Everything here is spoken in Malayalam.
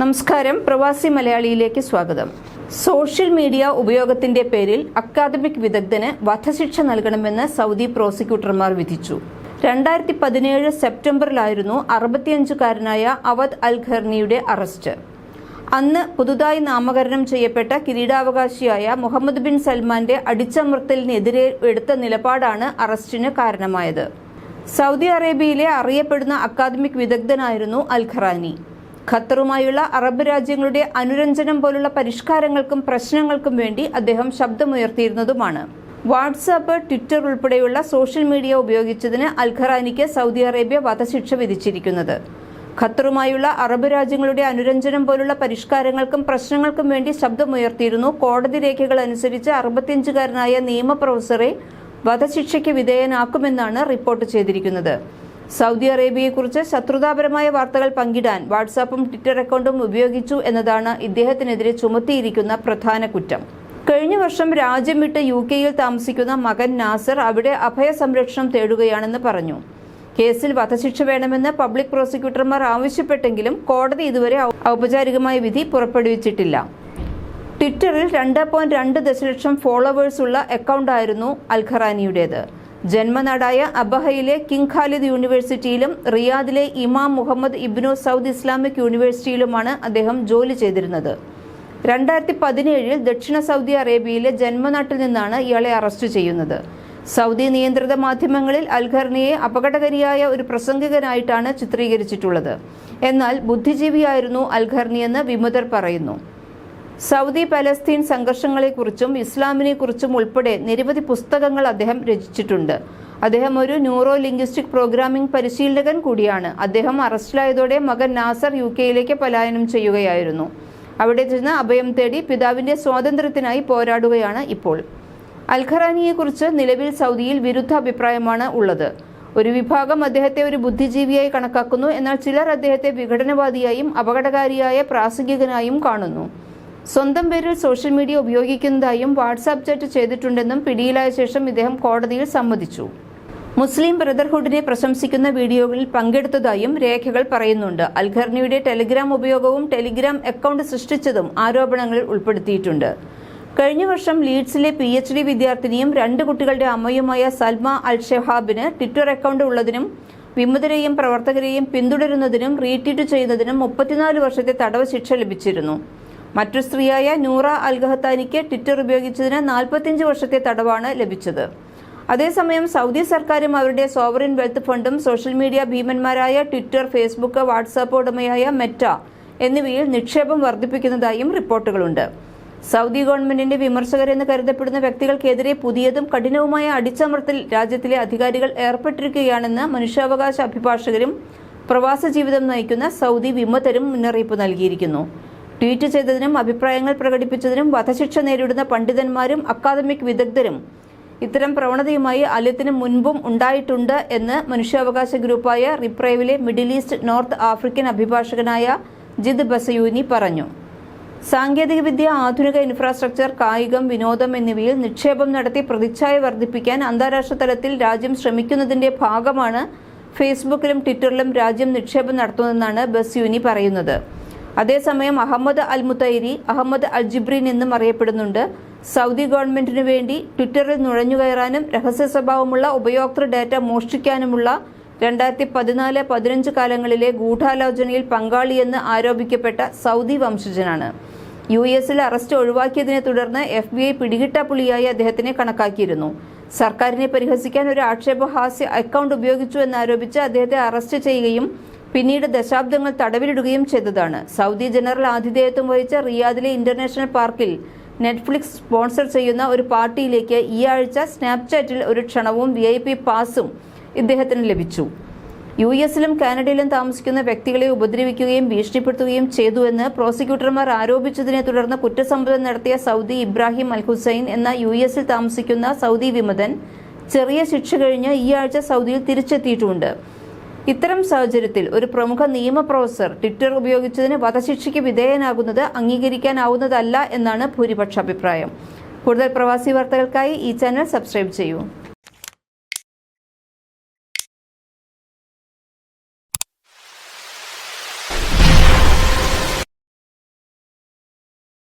നമസ്കാരം. പ്രവാസി മലയാളിയിലേക്ക് സ്വാഗതം. സോഷ്യൽ മീഡിയ ഉപയോഗത്തിന്റെ പേരിൽ അക്കാദമിക് വിദഗ്ധന് വധശിക്ഷ നൽകണമെന്ന് സൗദി പ്രോസിക്യൂട്ടർമാർ വിധിച്ചു. രണ്ടായിരത്തി പതിനേഴ് സെപ്റ്റംബറിലായിരുന്നു അറുപത്തിയഞ്ചുകാരനായ അവധ് അൽ ഖർണിയുടെ അറസ്റ്റ്. അന്ന് പുതുതായി നാമകരണം ചെയ്യപ്പെട്ട കിരീടാവകാശിയായ മുഹമ്മദ് ബിൻ സൽമാന്റെ അടിച്ചമർത്തലിനെതിരെ എടുത്ത നിലപാടാണ് അറസ്റ്റിന് കാരണമായത്. സൗദി അറേബ്യയിലെ അറിയപ്പെടുന്ന അക്കാദമിക് വിദഗ്ധനായിരുന്നു അൽ ഖറാനി ഖത്തറുമായുള്ള അറബ് രാജ്യങ്ങളുടെ അനുരഞ്ജനം പോലുള്ള പരിഷ്കാരങ്ങൾക്കും പ്രശ്നങ്ങൾക്കും വേണ്ടി അദ്ദേഹം ശബ്ദമുയർത്തിയിരുന്നതുമാണ്. വാട്സാപ്പ് ട്വിറ്റർ ഉൾപ്പെടെയുള്ള സോഷ്യൽ മീഡിയ ഉപയോഗിച്ചതിന് അൽഖറാനിക്ക് സൗദി അറേബ്യ വധശിക്ഷ വിധിച്ചിരിക്കുന്നത്. ഖത്തറുമായുള്ള അറബ് രാജ്യങ്ങളുടെ അനുരഞ്ജനം പോലുള്ള പരിഷ്കാരങ്ങൾക്കും പ്രശ്നങ്ങൾക്കും വേണ്ടി ശബ്ദമുയർത്തിയിരുന്നു കോടതി രേഖകൾ അനുസരിച്ച് അറുപത്തിയഞ്ചുകാരനായ നിയമ പ്രൊഫസറെ വധശിക്ഷയ്ക്ക് വിധേയനാക്കുമെന്നാണ് റിപ്പോർട്ട് ചെയ്തിരിക്കുന്നത്. സൗദി അറേബ്യയെക്കുറിച്ച് ശത്രുതാപരമായ വാർത്തകൾ പങ്കിടാൻ വാട്സാപ്പും ട്വിറ്റർ അക്കൗണ്ടും ഉപയോഗിച്ചു എന്നതാണ് ഇദ്ദേഹത്തിനെതിരെ ചുമത്തിയിരിക്കുന്ന പ്രധാന കുറ്റം. കഴിഞ്ഞ വർഷം രാജ്യം വിട്ട് യു കെയിൽ താമസിക്കുന്ന മകൻ നാസർ അവിടെ അഭയ സംരക്ഷണം തേടുകയാണെന്ന് പറഞ്ഞു. കേസിൽ വധശിക്ഷ വേണമെന്ന് പബ്ലിക് പ്രോസിക്യൂട്ടർമാർ ആവശ്യപ്പെട്ടെങ്കിലും കോടതി ഇതുവരെ ഔപചാരികമായ വിധി പുറപ്പെടുവിച്ചിട്ടില്ല. ട്വിറ്ററിൽ രണ്ട് പോയിന്റ് രണ്ട് ദശലക്ഷം ഫോളോവേഴ്സുള്ള അക്കൗണ്ടായിരുന്നു അൽഖറാനിയുടേത്. ജന്മനാടായ അബഹയിലെ കിങ് ഖാലിദ് യൂണിവേഴ്സിറ്റിയിലും റിയാദിലെ Imam Muhammad ibn Saud Islamic യൂണിവേഴ്സിറ്റിയിലുമാണ് അദ്ദേഹം ജോലി ചെയ്തിരുന്നത്. രണ്ടായിരത്തി പതിനേഴിൽ ദക്ഷിണ സൗദി അറേബ്യയിലെ ജന്മനാട്ടിൽ നിന്നാണ് ഇയാളെ അറസ്റ്റ് ചെയ്യുന്നത്. സൗദി നിയന്ത്രിത മാധ്യമങ്ങളിൽ അൽഖർണിയെ അപകടകരിയായ ഒരു പ്രസംഗകനായിട്ടാണ് ചിത്രീകരിച്ചിട്ടുള്ളത്. എന്നാൽ ബുദ്ധിജീവിയായിരുന്നു അൽഖർണിയെന്ന് വിമതർ പറയുന്നു. സൗദി പലസ്തീൻ സംഘർഷങ്ങളെക്കുറിച്ചും ഇസ്ലാമിനെക്കുറിച്ചും ഉൾപ്പെടെ നിരവധി പുസ്തകങ്ങൾ അദ്ദേഹം രചിച്ചിട്ടുണ്ട്. അദ്ദേഹം ഒരു ന്യൂറോ ലിംഗ്വിസ്റ്റിക് പ്രോഗ്രാമിംഗ് പരിശീലകൻ കൂടിയാണ്. അദ്ദേഹം അറസ്റ്റിലായതോടെ മകൻ നാസർ യു കെയിലേക്ക് പലായനം ചെയ്യുകയായിരുന്നു. അവിടെ ചെന്ന് അഭയം തേടി പിതാവിന്റെ സ്വാതന്ത്ര്യത്തിനായി പോരാടുകയാണ് ഇപ്പോൾ. അൽഖറാനിയെക്കുറിച്ച് നിലവിൽ സൗദിയിൽ വിരുദ്ധ അഭിപ്രായമാണ് ഉള്ളത്. ഒരു വിഭാഗം അദ്ദേഹത്തെ ഒരു ബുദ്ധിജീവിയായി കണക്കാക്കുന്നു എന്നാൽ ചിലർ അദ്ദേഹത്തെ വിഘടനവാദിയായും അപകടകാരിയായ പ്രാസംഗികനായും കാണുന്നു. സ്വന്തം പേരിൽ സോഷ്യൽ മീഡിയ ഉപയോഗിക്കുന്നതായും വാട്സാപ്പ് ചാറ്റ് ചെയ്തിട്ടുണ്ടെന്നും പിടിയിലായ ശേഷം ഇദ്ദേഹം കോടതിയിൽ സമ്മതിച്ചു. മുസ്ലിം ബ്രദർഹുഡിനെ പ്രശംസിക്കുന്ന വീഡിയോകളിൽ പങ്കെടുത്തതായും രേഖകൾ പറയുന്നുണ്ട്. അൽഖർണിയുടെ ടെലിഗ്രാം ഉപയോഗവും ടെലിഗ്രാം അക്കൗണ്ട് സൃഷ്ടിച്ചതും ആരോപണങ്ങളിൽ ഉൾപ്പെടുത്തിയിട്ടുണ്ട്. കഴിഞ്ഞ വർഷം ലീഡ്സിലെ പി എച്ച് ഡി വിദ്യാർത്ഥിനിയും രണ്ട് കുട്ടികളുടെ അമ്മയുമായ സൽമ അൽ ഷെഹാബിന് ട്വിറ്റർ അക്കൗണ്ട് ഉള്ളതിനും വിമതരെയും പ്രവർത്തകരെയും പിന്തുടരുന്നതിനും റീട്വീറ്റ് ചെയ്യുന്നതിനും മുപ്പത്തിനാല് വർഷത്തെ തടവ് ശിക്ഷ ലഭിച്ചിരുന്നു. മറ്റു സ്ത്രീയായ നൂറ അൽഗഹത്താനിക്ക് ട്വിറ്റർ ഉപയോഗിച്ചതിന് നാൽപ്പത്തിയഞ്ച് വർഷത്തെ തടവാണ് ലഭിച്ചത്. അതേസമയം സൗദി സർക്കാരും അവരുടെ സോവറിൻ വെൽത്ത് ഫണ്ടും സോഷ്യൽ മീഡിയ ഭീമന്മാരായ ട്വിറ്റർ ഫേസ്ബുക്ക് വാട്സാപ്പ് ഉടമയായ മെറ്റ എന്നിവയിൽ നിക്ഷേപം വർദ്ധിപ്പിക്കുന്നതായും റിപ്പോർട്ടുകളുണ്ട്. സൗദി ഗവൺമെന്റിന്റെ വിമർശകരെന്ന് കരുതപ്പെടുന്ന വ്യക്തികൾക്കെതിരെ പുതിയതും കഠിനവുമായ അടിച്ചമർത്തൽ രാജ്യത്തിലെ അധികാരികൾ ഏർപ്പെട്ടിരിക്കുകയാണെന്ന് മനുഷ്യാവകാശ അഭിഭാഷകരും പ്രവാസ ജീവിതം നയിക്കുന്ന സൗദി വിമതരും മുന്നറിയിപ്പ് നൽകിയിരിക്കുന്നു. ട്വീറ്റ് ചെയ്തതിനും അഭിപ്രായങ്ങൾ പ്രകടിപ്പിച്ചതിനും വധശിക്ഷ നേരിടുന്ന പണ്ഡിതന്മാരും അക്കാദമിക് വിദഗ്ധരും ഇത്തരം പ്രവണതയുമായി അല്യത്തിന് മുൻപും ഉണ്ടായിട്ടുണ്ട് എന്ന് മനുഷ്യാവകാശ ഗ്രൂപ്പായ റിപ്രൈവിലെ മിഡിൽ ഈസ്റ്റ് നോർത്ത് ആഫ്രിക്കൻ അഭിഭാഷകനായ ജിദ് ബസയൂനി പറഞ്ഞു. സാങ്കേതികവിദ്യ ആധുനിക ഇൻഫ്രാസ്ട്രക്ചർ കായികം വിനോദം എന്നിവയിൽ നിക്ഷേപം നടത്തി പ്രതിച്ഛായ വർദ്ധിപ്പിക്കാൻ അന്താരാഷ്ട്ര തലത്തിൽ രാജ്യം ശ്രമിക്കുന്നതിന്റെ ഭാഗമാണ് ഫേസ്ബുക്കിലും ട്വിറ്ററിലും രാജ്യം നിക്ഷേപം നടത്തുന്നതെന്നാണ് ബസ്യൂനി പറയുന്നത്. അതേസമയം Ahmed al Mutairi Ahmed al Jibreen എന്നും അറിയപ്പെടുന്നുണ്ട്. സൗദി ഗവൺമെന്റിനു വേണ്ടി ട്വിറ്ററിൽ നുഴഞ്ഞുകയറാനും രഹസ്യ സ്വഭാവമുള്ള ഉപയോക്തൃ ഡാറ്റ മോഷ്ടിക്കാനുമുള്ള രണ്ടായിരത്തി പതിനാല് പതിനഞ്ച് കാലങ്ങളിലെ ഗൂഢാലോചനയിൽ പങ്കാളിയെന്ന് ആരോപിക്കപ്പെട്ട സൗദി വംശജനാണ്. യു എസിൽ അറസ്റ്റ് ഒഴിവാക്കിയതിനെ തുടർന്ന് എഫ് ബി ഐ പിടികിട്ട പുളിയായി അദ്ദേഹത്തിനെ കണക്കാക്കിയിരുന്നു. സർക്കാരിനെ പരിഹസിക്കാൻ ഒരു ആക്ഷേപഹാസ്യ അക്കൗണ്ട് ഉപയോഗിച്ചു എന്നാരോപിച്ച് അദ്ദേഹത്തെ അറസ്റ്റ് ചെയ്യുകയും പിന്നീട് ദശാബ്ദങ്ങൾ തടവിലിടുകയും ചെയ്തതാണ്. സൗദി ജനറൽ ആതിഥേയത്വം വഹിച്ച റിയാദിലെ ഇന്റർനാഷണൽ പാർക്കിൽ നെറ്റ്ഫ്ലിക്സ് സ്പോൺസർ ചെയ്യുന്ന ഒരു പാർട്ടിയിലേക്ക് ഈ ആഴ്ച സ്നാപ്ചാറ്റിൽ ഒരു ക്ഷണവും വി ഐ പി പാസും ഇദ്ദേഹത്തിന് ലഭിച്ചു. യു എസിലും കാനഡയിലും താമസിക്കുന്ന വ്യക്തികളെ ഉപദ്രവിക്കുകയും ഭീഷണിപ്പെടുത്തുകയും ചെയ്തുവെന്ന് പ്രോസിക്യൂട്ടർമാർ ആരോപിച്ചതിനെ തുടർന്ന് കുറ്റസമ്മതം നടത്തിയ സൗദി ഇബ്രാഹിം അൽ ഹുസൈൻ എന്ന യു എസിൽ താമസിക്കുന്ന സൗദി വിമതൻ ചെറിയ ശിക്ഷ കഴിഞ്ഞ് ഈ ആഴ്ച സൗദിയിൽ തിരിച്ചെത്തിയിട്ടുമുണ്ട് ഇത്തരം സാഹചര്യത്തിൽ ഒരു പ്രമുഖ നിയമ പ്രൊഫസർ ട്വിറ്റർ ഉപയോഗിച്ചതിന് വധശിക്ഷയ്ക്ക് വിധേയനാകുന്നത് അംഗീകരിക്കാനാവുന്നതല്ല എന്നാണ് ഭൂരിപക്ഷ അഭിപ്രായം. കൂടുതൽ പ്രവാസി വാർത്തകൾക്കായി ഈ ചാനൽ സബ്സ്ക്രൈബ് ചെയ്യൂ.